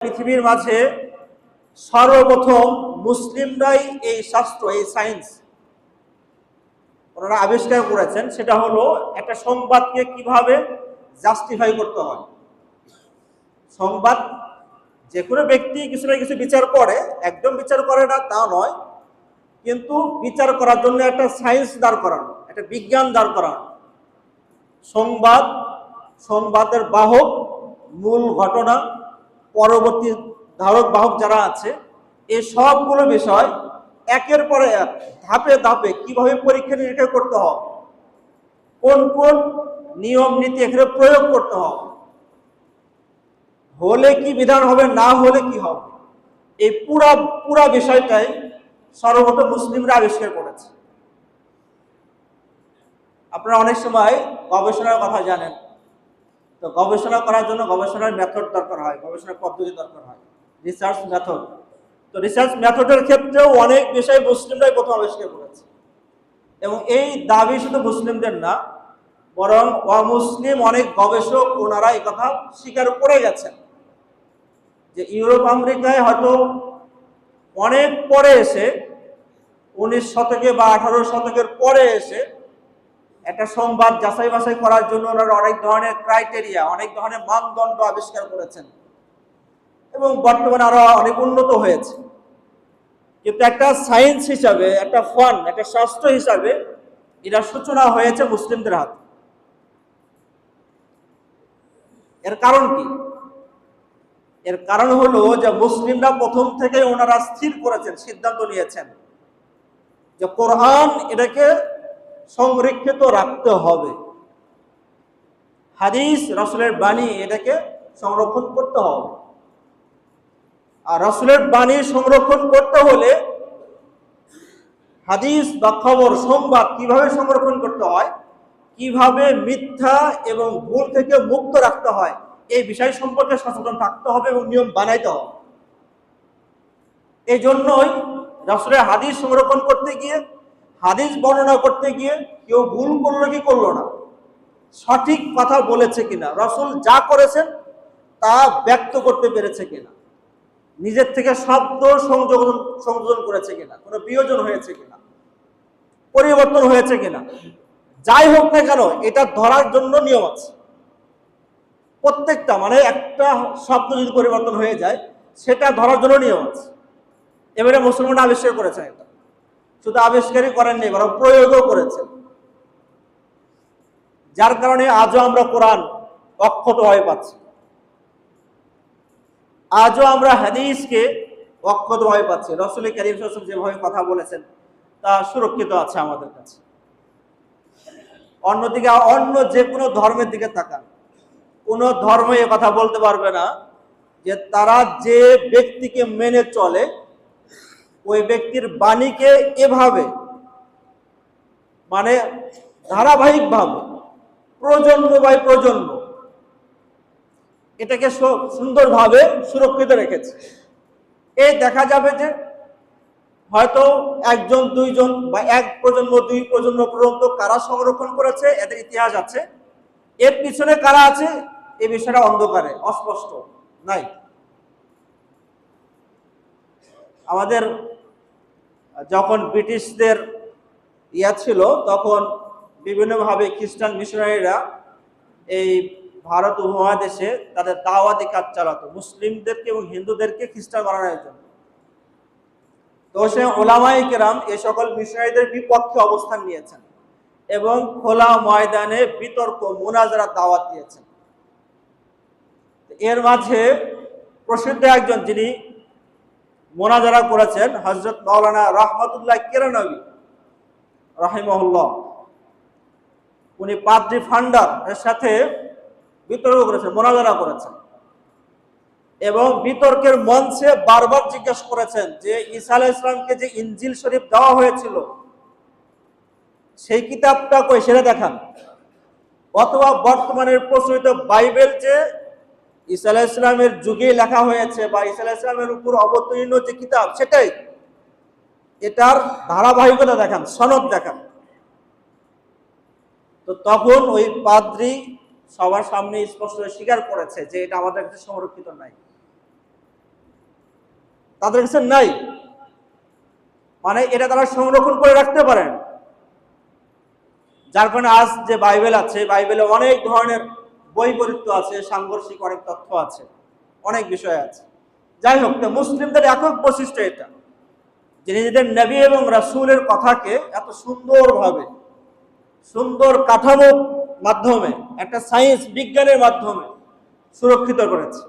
পৃথিবীর মাঝে সর্বপ্রথম মুসলিমরাই এই শাস্ত্র, এই সায়েন্স ওনারা আবিষ্কার করেছেন। সেটা হলো একটা সংবাদকে কীভাবে জাস্টিফাই করতে হয়। সংবাদ যে কোনো ব্যক্তি কিছু না কিছু বিচার করে, একদম বিচার করে না, তা নয়। কিন্তু বিচার করার জন্য একটা সায়েন্স দাঁড় করানো, একটা বিজ্ঞান দাঁড় করানো। সংবাদ, সংবাদের বাহক মূল ঘটনা পরবর্তী ধারক বাহক যারা আছে এই সবগুলো বিষয় একের পরে এক, ধাপে ধাপে কীভাবে পরীক্ষা নিরীক্ষা করতে হবে কোন কোন নিয়ম নীতি এখানে প্রয়োগ করতে হবে হলে কি বিধান হবে, না হলে কি হবে, এই পুরা পুরা বিষয়টাই সর্বপ্রথম মুসলিমরা আবিষ্কার করেছে। আপনারা অনেক সময় গবেষণার কথা জানেন তো গবেষণা করার জন্য গবেষণার মেথড দরকার হয় গবেষণার পদ্ধতি দরকার হয় রিসার্চ মেথড তো রিসার্চ মেথডের ক্ষেত্রেও অনেক বিষয় মুসলিমরাই প্রথম আবিষ্কার করেছে। এবং এই দাবি শুধু মুসলিমদের না, বরং অমুসলিম অনেক গবেষক ওনারা এই কথা স্বীকার করে গেছেন। যে ইউরোপ, আমেরিকায় হয়তো অনেক পরে এসে, উনিশ শতকে বা আঠারো শতকের পরে এসে একটা সংবাদ যাচাই বাছাই করার জন্য ওনারা অনেক ধরনের ক্রাইটেরিয়া অনেক ধরনের মানদণ্ড আবিষ্কার করেছেন। এবং বর্তমানে আরও অনেক উন্নত হয়েছে। কিন্তু একটা সায়েন্স হিসাবে, একটা ফান একটা শাস্ত্র হিসাবে এটা সূচনা হয়েছে মুসলিমদের হাতে। এর কারণ কি? এর কারণ হলো যে মুসলিমরা প্রথম থেকে ওনারা স্থির করেছেন, সিদ্ধান্ত নিয়েছেন যে কোরআন এটাকে সংরক্ষিত রাখতে হবে। হাদিস, রসুলের বাণী এটাকে সংরক্ষণ করতে হবে। আর রসুলের বাণী সংরক্ষণ করতে হলে হাদিস বা খবর, সংবাদ কীভাবে সংরক্ষণ করতে হয়, কীভাবে মিথ্যা এবং ভুল থেকে মুক্ত রাখতে হয়, এই বিষয় সম্পর্কে সচেতন থাকতে হবে এবং নিয়ম বানাইতে হবে। এই জন্যই রসুলের হাদিস সংরক্ষণ করতে গিয়ে হাদিস বর্ণনা করতে গিয়ে কেউ ভুল করল কি করল না? সঠিক কথা বলেছে কিনা? রসুল যা করেছেন, তা ব্যক্ত করতে পেরেছে কিনা? নিজের থেকে শব্দ সংযোজন সংযোজন করেছে কিনা? কোনো বিয়োজন হয়েছে কিনা? পরিবর্তন হয়েছে কিনা? যাই হোক না কেন, এটা ধরার জন্য নিয়ম আছে। প্রত্যেকটা মানে একটা শব্দ যদি পরিবর্তন হয়ে যায়, সেটা ধরার জন্য নিয়ম আছে। এবারে মুসলমানরা আবিষ্কার করেছেন এটা শুধু আবিষ্কারই করেননি বরং প্রয়োগও করেছেন। যার কারণে আজও আমরা কোরআন অক্ষত হয়ে পাচ্ছি। আজও আমরা হাদিসকে অক্ষত ভয় পাচ্ছি। রসুল করিম সাল্লাম যেভাবে কথা বলেছেন, তা সুরক্ষিত আছে আমাদের কাছে। অন্যদিকে অন্য যে কোনো ধর্মের দিকে তাকান। কোনো ধর্ম কথা বলতে পারবে না যে তারা যে ব্যক্তিকে মেনে চলে ওই ব্যক্তির বাণীকে এভাবে মানে ধারাবাহিকভাবে, প্রজন্ম বাই প্রজন্ম, এটাকে সুন্দরভাবে সুরক্ষিত রেখেছে। এই দেখা যাবে যে হয়তো একজন, দুইজন বা এক প্রজন্ম, দুই প্রজন্ম পর্যন্ত কারা সংরক্ষণ করেছে এদের ইতিহাস আছে। এর পিছনে কারা আছে এই বিষয়টা অন্ধকারে, অস্পষ্ট, নাই। আমাদের যখন ব্রিটিশদের ইয়া ছিল, তখন বিভিন্নভাবে খ্রিস্টান মিশনারিরা এই ভারত উপমহাদেশে তাদের দাওয়াতি কাজ চালাতো, মুসলিমদেরকে এবং হিন্দুদেরকে খ্রিস্টান বানানোর জন্য। তো সে ওলামাই কেরাম এ সকল মিশনারিদের বিপক্ষে অবস্থান নিয়েছেন এবং খোলা ময়দানে বিতর্ক, মোনাজারা দাওয়াত দিয়েছেন। এর মাঝে প্রসিদ্ধ একজন যিনি মোনাজারা করেছেন হজরত মৌলানা রহমতুল্লাহ কেরানবী রাহিমহল্লাহ, উনি পাদ্রি ফান্ডার এর সাথে বিতর্ক করেছেন মোনাজারা করেছেন। এবং বিতর্কের মঞ্চে বারবার জিজ্ঞেস করেছেন যে ঈসা আলাহ ইসলামকে যে ইঞ্জিল শরীফ দেওয়া হয়েছিল, সেই কিতাবটা কই? সেটা দেখান। অথবা বর্তমানের প্রচলিত বাইবেল যে ঈসা ইসলামের যুগে লেখা হয়েছে বা ঈসা ইসলামের উপর অবতীর্ণ যে কিতাব সেটাই। এটার ধারাবাহিকতা দেখান, সনদ দেখান। তো তখন ওই পাদ্রি সবার সামনে স্পষ্ট স্বীকার করেছে যে এটা আমাদের কাছে সংরক্ষিত নাই। তাদের কাছে নাই। মানে এটা তারা সংরক্ষণ করে রাখতে পারেন। যার কারণে আজ যে বাইবেল আছে, বাইবেলে অনেক ধরনের বৈপরীত্য আছে, সাংঘর্ষিক অনেক তথ্য আছে, অনেক বিষয় আছে। যাই হোক মুসলিমদের একক বৈশিষ্ট্য এটা যে নিজেদের নবী এবং রাসুলের কথাকে এত সুন্দরভাবে, সুন্দর কাঠামোর মাধ্যমে, একটা সায়েন্স বিজ্ঞানের মাধ্যমে সুরক্ষিত করেছে।